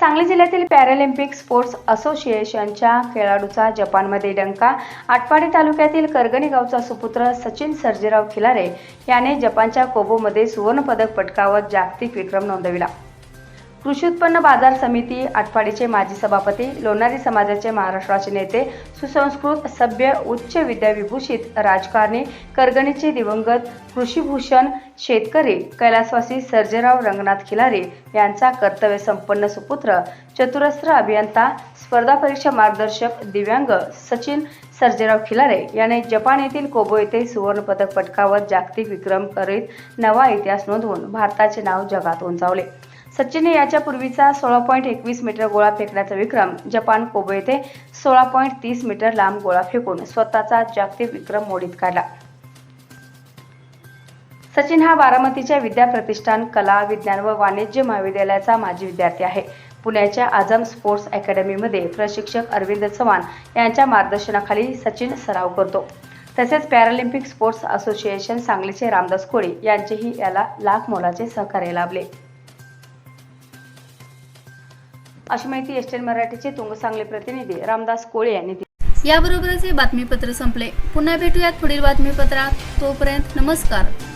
सांगली जिल्ह्यातील Paralympic sports असोसिएशनच्या खेळाडूचा जपानमध्ये डंका. आटपाडी तालुक्यातील करगणी गावचा सुपुत्र सचिन सर्जेराव खिलारे याने जपानच्या कोबोमध्ये सुवर्णपदक पटकावत जागतिक विक्रम नोंदविला. कृषी उत्पन्न बाजार समिती आटपाडीचे माजी सभापती लोणारी समाजाचे महाराष्ट्राचे नेते सुसंस्कृत सभ्य उच्च विद्याविभूषित राजकारणी करगणीचे दिवंगत कृषीभूषण शेतकरी कैलासवासी सर्जेराव रंगनाथ खिलारे यांचा कर्तव्य संपन्न सुपुत्र चतुरस्र अभियंता स्पर्धा परीक्षा मार्गदर्शक दिव्यांग सचिन सर्जेराव खिलारे याने जपान येथील कोबो येथे सुवर्णपदक पटकावत जागतिक विक्रम करीत नवा इतिहास नोंदवून भारताचे नाव जगात उंचावले. सचिनने याच्या पूर्वीचा सोळा पॉईंट एकवीस मीटर गोळा फेकण्याचा विक्रम जपान कोबो येथे सोळा पॉईंट तीस मीटर लांब गोळा फेकून स्वतःचा जागतिक विक्रम मोडीत काढला. सचिन हा बारामतीच्या विद्या प्रतिष्ठान कला विज्ञान व वाणिज्य महाविद्यालयाचा माजी विद्यार्थी आहे. पुण्याच्या आझम स्पोर्ट्स अकॅडमीमध्ये प्रशिक्षक अरविंद चव्हाण यांच्या मार्गदर्शनाखाली सचिन सराव करतो. तसेच पॅरालिम्पिक स्पोर्ट्स असोसिएशन सांगलीचे रामदास कोळी यांचेही याला लाख मोलाचे सहकार्य लाभले. अशी माहिती एस मराठीचे तुंग सांगली प्रतिनिधी रामदास कोळे यांनी दिली. याबरोबरच हे बातमीपत्र संपले. पुन्हा भेटूयात पुढील बातमीपत्रात. तोपर्यंत नमस्कार.